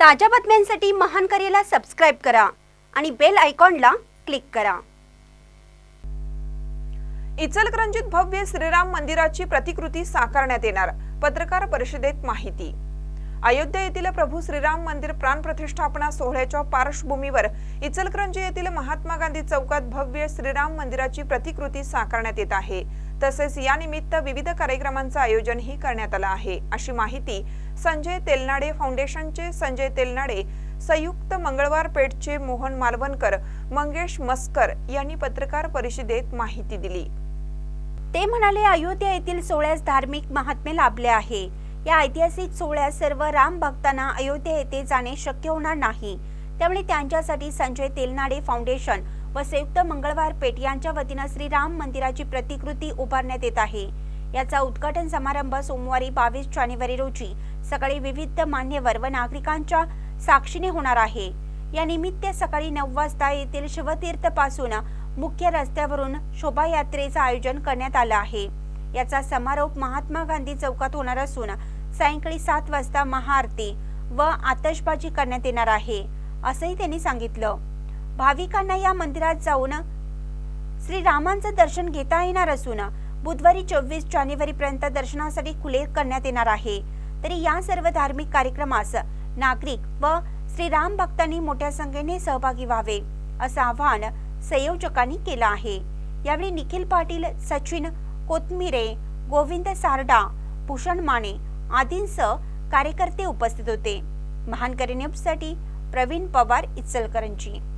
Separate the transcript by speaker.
Speaker 1: ताज्या बातम्यांसाठी महान करेला सबस्क्राईब करा आणि बेल आयकॉनला क्लिक करा.
Speaker 2: इचलकरंजीत भव्य श्रीराम मंदिराची प्रतिकृती साकारण्यात येणार. पत्रकार परिषदेत माहिती. अयोध्या येथील प्रभू श्रीराम मंदिर प्राण प्रतिष्ठापना सोहळ्याच्या पार्श्वभूमीवर इचलकरंजी येथील महात्मा गांधी चौकात भव्य श्रीराम मंदिराची प्रतिकृती साकारण्यात येत आहे. तसेच यानिमित्त विविध कार्यक्रमांचं आयोजनही करण्यात आलं आहे. अशी माहिती संजय तेलनाडे फाउंडेशनचे संजय तेलनाडे संयुक्त मंगळवार पेठचे मोहन मालवणकर मंगेश मस्कर यांनी पत्रकार परिषदेत माहिती दिली.
Speaker 1: ते म्हणाले अयोध्या येथील सोहळ्यास धार्मिक महात्म्य लाभले आहे. या ऐतिहासिक सोहळ्यात सर्व राम भक्तांना अयोध्या येथे जाणे शक्य होणार नाही. त्यामुळे त्यांच्यासाठी संजय तेलनाडे फाउंडेशन व संयुक्त मंगळवार पेठ यांच्या वतीनं श्रीराम मंदिराची प्रतिकृती उभारण्यात येत आहे. याचा उद्घाटन समारंभ सोमवारी बावीस जानेवारी रोजी सकाळी विविध मान्यवर व नागरिकांच्या साक्षीने होणार आहे. या निमित्त सकाळी नऊ वाजता येथील शिवतीर्थपासून मुख्य रस्त्यावरून शोभायात्रेचं आयोजन करण्यात आलं आहे. याचा समारोप महात्मा गांधी चौकात होणार असून सायंकाळी सात वाजता महाआरती व आतषबाजी करण्यात येणार आहे असंही त्यांनी सांगितलं. भाविकांना या मंदिरात जाऊन श्रीरामांचं दर्शन घेता येणार असून बुधवारी चोवीस जानेवारी पर्यंत दर्शनासाठी खुले करण्यात येणार आहे. तरी या सर्व धार्मिक कार्यक्रमास नागरिक व श्रीराम भक्तांनी मोठ्या संख्येने सहभागी व्हावे असं आवाहन संयोजकांनी केलं आहे. यावेळी निखिल पाटील सचिन कोथमिरे गोविंद सारडा भूषण माने आदींसह कार्यकर्ते उपस्थित होते. महानकरी न्यूजसाठी प्रवीण पवार इचलकरंजी.